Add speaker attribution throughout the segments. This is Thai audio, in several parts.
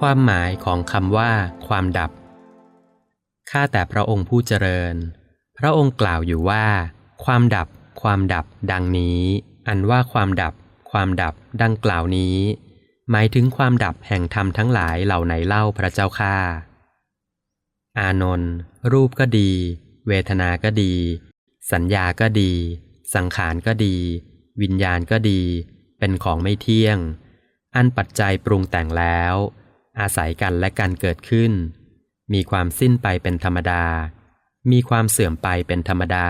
Speaker 1: ความหมายของคำว่า ความดับ ข้าแต่พระองค์ผู้เจริญ พระองค์กล่าวอยู่ว่า ความดับ ความดับ ดังนี้ อันว่าความดับ ความดับ ดังกล่าวนี้ หมายถึงความดับแห่งธรรมทั้งหลายเหล่าไหนเล่าพระเจ้าข้าอานนท์รูปก็ดี เวทนาก็ดี สัญญาก็ดี สังขารก็ดี วิญญาณก็ดี เป็นของไม่เที่ยง อันปัจจัยปรุงแต่งแล้ว อาศัยกันและการเกิดขึ้น มีความสิ้นไปเป็นธรรมดา มีความเสื่อมไปเป็นธรรมดา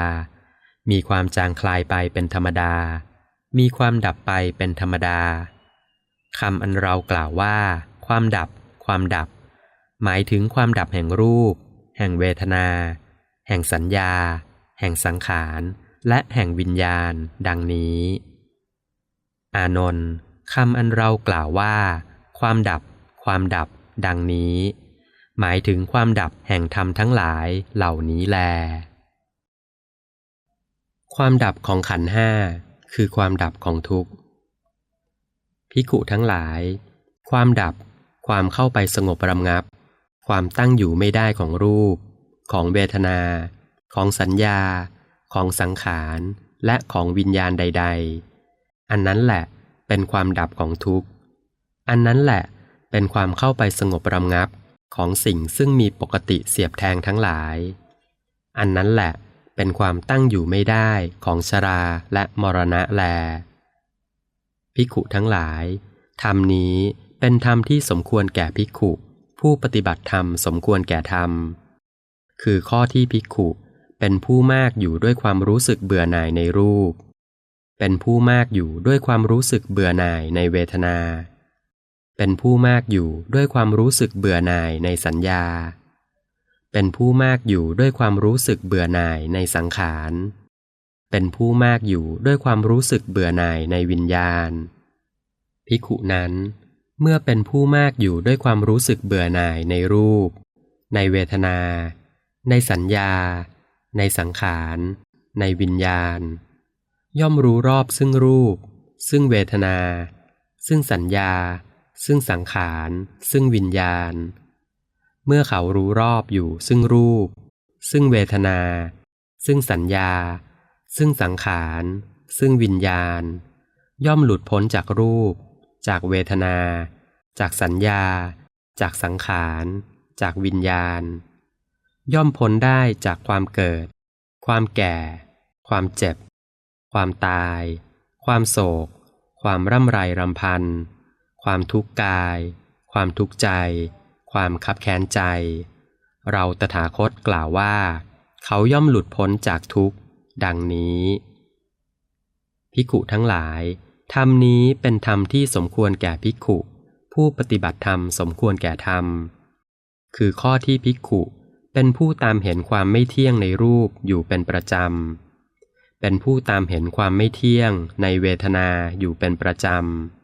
Speaker 1: มีความจางคลายไปเป็นธรรมดา มีความดับไปเป็นธรรมดาคำอันเรากล่าวว่า ความดับ ความดับ หมายถึงความดับแห่งรูป แห่งเวทนา แห่งสัญญา แห่งสังขาร และแห่งวิญญาณ ดังนี้ อานนท์คำอันเรากล่าวว่า ความดับ ความดับ ดังนี้ หมายถึงความดับแห่งธรรมทั้งหลายเหล่านี้แล ความดับของขันห้าคือความดับของทุกข์พิกุทั้งหลาย ความดับ ความเข้าไปสงบระงับ ความตั้งอยู่ไม่ได้ของรูป ของเวทนา ของสัญญา ของสังขารและของวิญญาณใด ๆ อันนั้นแหละเป็นความดับของทุกข์ อันนั้นแหละ เป็นความเข้าไปสงบระงับของสิ่งซึ่งมีปกติเสียบแทงทั้งหลาย อันนั้นแหละเป็นความตั้งอยู่ไม่ได้ของชราและมรณะแล ภิกขุทั้งหลาย ธรรมนี้เป็นธรรมที่สมควรแก่ภิกขุ ผู้ปฏิบัติธรรมสมควรแก่ธรรม คือข้อที่ภิกขุเป็นผู้มากอยู่ด้วยความรู้สึกเบื่อหน่ายในรูป เป็นผู้มากอยู่ด้วยความรู้สึกเบื่อหน่ายในเวทนา เป็นผู้มากอยู่ด้วยความรู้สึกเบื่อหน่ายในสัญญา เป็นผู้มากอยู่ด้วยความรู้สึกเบื่อหน่ายในสังขาร เป็นผู้มากอยู่ด้วยความรู้สึกเบื่อหน่ายในวิญญาณ ภิกขุนั้นเมื่อเป็นผู้มากอยู่ด้วยความรู้สึกเบื่อหน่ายในรูป ในเวทนา ในสัญญา ในสังขาร ในวิญญาณ ย่อมรู้รอบซึ่งรูป ซึ่งเวทนา ซึ่งสัญญา ซึ่งสังขาร ซึ่งวิญญาณ เมื่อเขารู้รอบอยู่ซึ่งรูป ซึ่งเวทนา ซึ่งสัญญา ซึ่งสังขาร ซึ่งวิญญาณ ย่อมหลุดพ้นจากรูป จากเวทนา จากสัญญา จากสังขาร จากวิญญาณ ย่อมพ้นได้จากความเกิด ความแก่ ความเจ็บ ความตาย ความโศก ความร่ำไรรำพัน ความทุกข์กาย ความทุกข์ใจ ความคับแค้นใจ เราตถาคตกล่าวว่า เขาย่อมหลุดพ้นจากทุกข์ ดังนี้ภิกขุทั้งหลายธรรมนี้เป็นธรรมที่สมควรแก่ภิกขุ ผู้ปฏิบัติธรรมสมควรแก่ธรรม คือข้อที่ภิกขุเป็นผู้ตามเห็นความไม่เที่ยงในรูปอยู่เป็นประจำ เป็นผู้ตามเห็นความไม่เที่ยงในเวทนาอยู่เป็นประจำ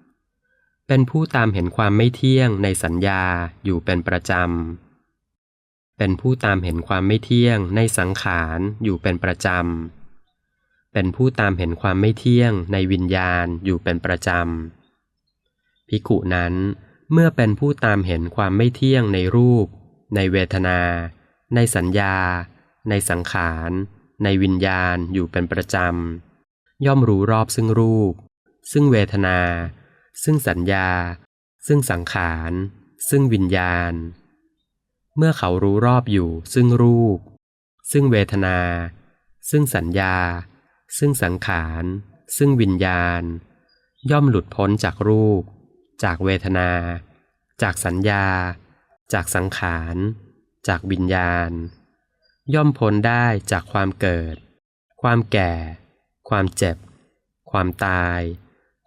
Speaker 1: เป็นผู้ตามเห็นความไม่เที่ยงในสัญญาอยู่เป็นประจำ เป็นผู้ตามเห็นความไม่เที่ยงในสังขารอยู่เป็นประจำ เป็นผู้ตามเห็นความไม่เที่ยงในวิญญาณอยู่เป็นประจำภิกุนั้นเมื่อเป็นผู้ตามเห็นความไม่เที่ยงในรูป ในเวทนา ในสัญญา ในสังขาร ในวิญญาณอยู่เป็นประจำ ย่อมรู้รอบซึ่งรูป ซึ่งเวทนา ซึ่งสัญญา ซึ่งสังขาร ซึ่งวิญญาณ เมื่อเขารู้รอบอยู่ ซึ่งรูป ซึ่งเวทนา ซึ่งสัญญา ซึ่งสังขาร ซึ่งวิญญาณ ย่อมหลุดพ้นจากรูป จากเวทนา จากสัญญา จากสังขาร จากวิญญาณ ย่อมพ้นได้จากความเกิด ความแก่ ความเจ็บ ความตาย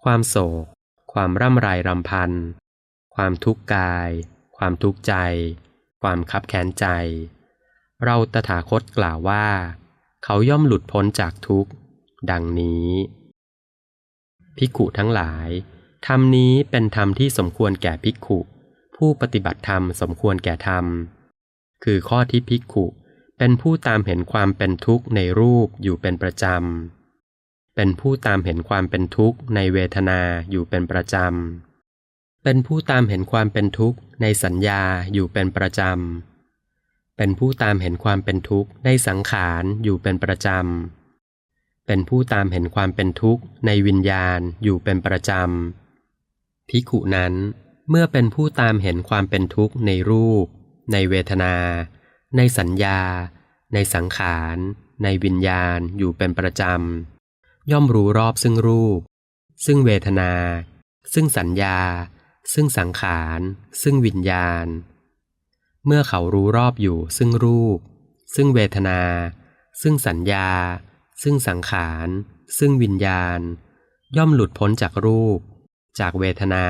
Speaker 1: ความโศก ความร่ำไรรำพัน ความทุกข์กาย ความทุกข์ใจ ความคับแค้นใจ เราตถาคตกล่าวว่า เขาย่อมหลุดพ้นจากทุกข์ ดังนี้ ภิกขุทั้งหลาย ธรรมนี้เป็นธรรมที่สมควรแก่ภิกขุ ผู้ปฏิบัติธรรมสมควรแก่ธรรม คือข้อที่ภิกขุเป็นผู้ตามเห็นความเป็นทุกข์ในรูปอยู่เป็นประจำ เป็นผู้ตามเห็นความเป็นทุกข์ในเวทนาอยู่เป็นประจำ เป็นผู้ตามเห็นความเป็นทุกข์ในสัญญาอยู่เป็นประจำ เป็นผู้ตามเห็นความเป็นทุกข์ในสังขารอยู่เป็นประจำ เป็นผู้ตามเห็นความเป็นทุกข์ในวิญญาณอยู่เป็นประจำภิกขุนั้นเมื่อเป็นผู้ตามเห็นความเป็นทุกข์ในรูป ในเวทนา ในสัญญา ในสังขาร ในวิญญาณอยู่เป็นประจำ ย่อมรู้รอบซึ่งรูป ซึ่งเวทนา ซึ่งสัญญา ซึ่งสังขาร ซึ่งวิญญาณ เมื่อเขารู้รอบอยู่ซึ่งรูป ซึ่งเวทนา ซึ่งสัญญา ซึ่งสังขาร ซึ่งวิญญาณ ย่อมหลุดพ้นจากรูป จากเวทนา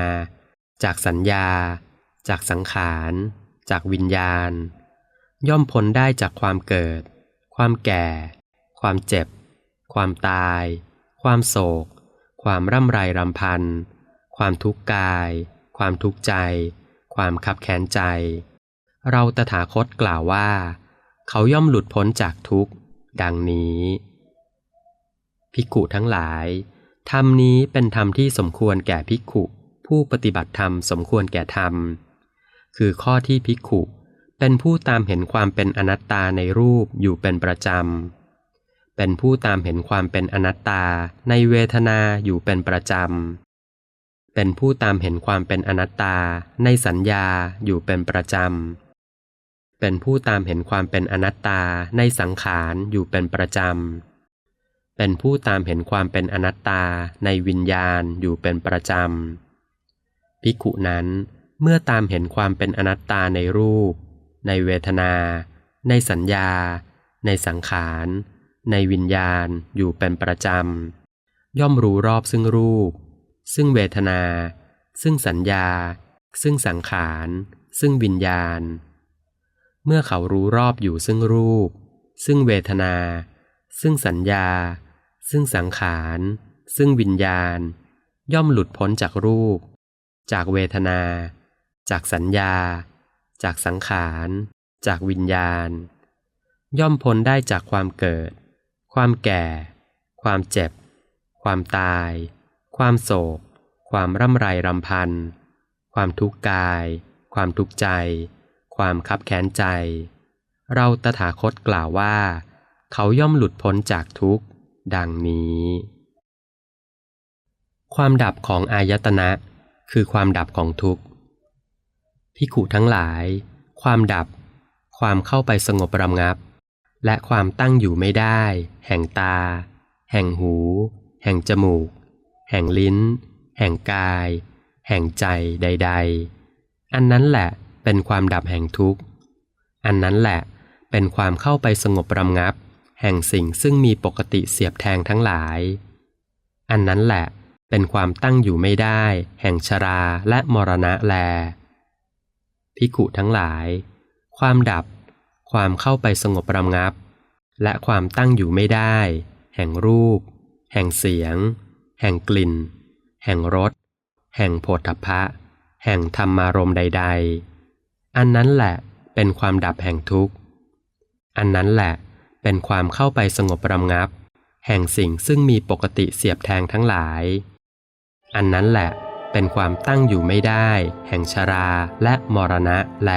Speaker 1: จากสัญญา จากสังขาร จากวิญญาณ ย่อมพ้นได้จากความเกิด ความแก่ ความเจ็บความตาย ความโศก ความร่ำไรรำพัน ความทุกข์กาย ความทุกข์ใจ ความขับแค้นใจ เราตถาคตกล่าวว่า เขาย่อมหลุดพ้นจากทุกข์ ดังนี้ ภิกขุทั้งหลาย ธรรมนี้เป็นธรรมที่สมควรแก่ภิกขุผู้ปฏิบัติธรรมสมควรแก่ธรรม คือข้อที่ภิกขุเป็นผู้ตามเห็นความเป็นอนัตตาในรูปอยู่เป็นประจำ เป็นผู้ตามเห็นความเป็นอนัตตาในเวทนาอยู่เป็นประจำ เป็นผู้ตามเห็นความเป็นอนัตตาในสัญญาอยู่เป็นประจำ เป็นผู้ตามเห็นความเป็นอนัตตาในสังขารอยู่เป็นประจำ เป็นผู้ตามเห็นความเป็นอนัตตาในวิญญาณอยู่เป็นประจำภิกขุนั้นเมื่อตามเห็นความเป็นอนัตตาในรูป ในเวทนา ในสัญญา ในสังขาร ในวิญญาณอยู่เป็นประจำ ย่อมรู้รอบซึ่งรูป ซึ่งเวทนา ซึ่งสัญญา ซึ่งสังขาร ซึ่งวิญญาณ เมื่อเขารู้รอบอยู่ซึ่งรูป ซึ่งเวทนา ซึ่งสัญญา ซึ่งสังขาร ซึ่งวิญญาณ ย่อมหลุดพ้นจากรูป จากเวทนา จากสัญญา จากสังขาร จากวิญญาณ ย่อมพ้นได้จากความเกิด ความแก่ ความเจ็บ ความตาย ความโศก ความร่ำไรรำพัน ความทุกข์กาย ความทุกข์ใจ ความคับแค้นใจ เราตถาคตกล่าวว่า เขาย่อมหลุดพ้นจากทุกข์ ดังนี้ ความดับของอายตนะ คือความดับของทุกข์พิขุทั้งหลาย ความดับ ความเข้าไปสงบระงับ และความตั้งอยู่ไม่ได้ แห่งตา แห่งหู แห่งจมูก แห่งลิ้น แห่งกาย แห่งใจใด ๆ อันนั้นแหละเป็นความดับแห่งทุกข์ อันนั้นแหละเป็นความเข้าไปสงบระงับ แห่งสิ่งซึ่งมีปกติเสียบแทงทั้งหลาย อันนั้นแหละเป็นความตั้งอยู่ไม่ได้ แห่งชราและมรณะแล พิกุทั้งหลาย ความดับ ความเข้าไปสงบระงับ และความตั้งอยู่ไม่ได้ แห่งรูป แห่งเสียง แห่งกลิ่น แห่งรส แห่งโผฏฐัพพะแห่งธรรมารมใด ๆ อันนั้นแหละเป็นความดับแห่งทุกข์ อันนั้นแหละเป็นความเข้าไปสงบระงับ แห่งสิ่งซึ่งมีปกติเสียบแทงทั้งหลาย อันนั้นแหละเป็นความตั้งอยู่ไม่ได้ แห่งชราและมรณะแล